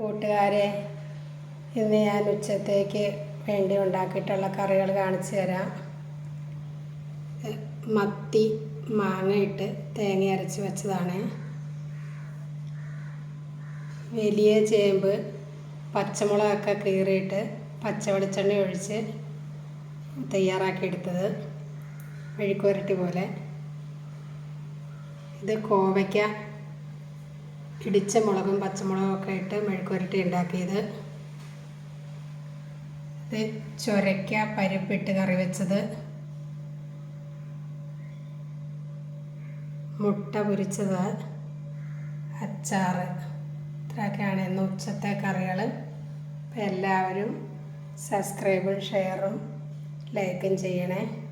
കൂട്ടുകാരെ ഇന്ന് ഞാൻ ഉച്ചത്തേക്ക് വേണ്ടി ഉണ്ടാക്കിയിട്ടുള്ള കറികൾ കാണിച്ചു തരാം. മത്തി മാങ്ങ ഇട്ട് തേങ്ങ അരച്ച് വെച്ചതാണ്. വലിയ ചേമ്പ് പച്ചമുളകൊക്കെ കീറിയിട്ട് പച്ച വെളിച്ചെണ്ണ ഒഴിച്ച് തയ്യാറാക്കിയെടുത്തത് മെഴുക്കുവരട്ടി പോലെ. ഇത് കോവയ്ക്ക ഇടിച്ച മുളകും പച്ചമുളകും ഒക്കെ ഇട്ട് മെഴുക്കുരട്ടി ഉണ്ടാക്കിയത്. ഇത് ചൊരയ്ക്ക പരിപ്പിട്ട് കറി വെച്ചത്. മുട്ട പൊരിച്ചത്. അച്ചാറ്. ഇത്രയൊക്കെയാണ് ഇന്ന് ഉച്ചത്തെ കറികൾ അപ്പം എല്ലാവരും സബ്സ്ക്രൈബും ഷെയറും ലൈക്കും ചെയ്യണേ.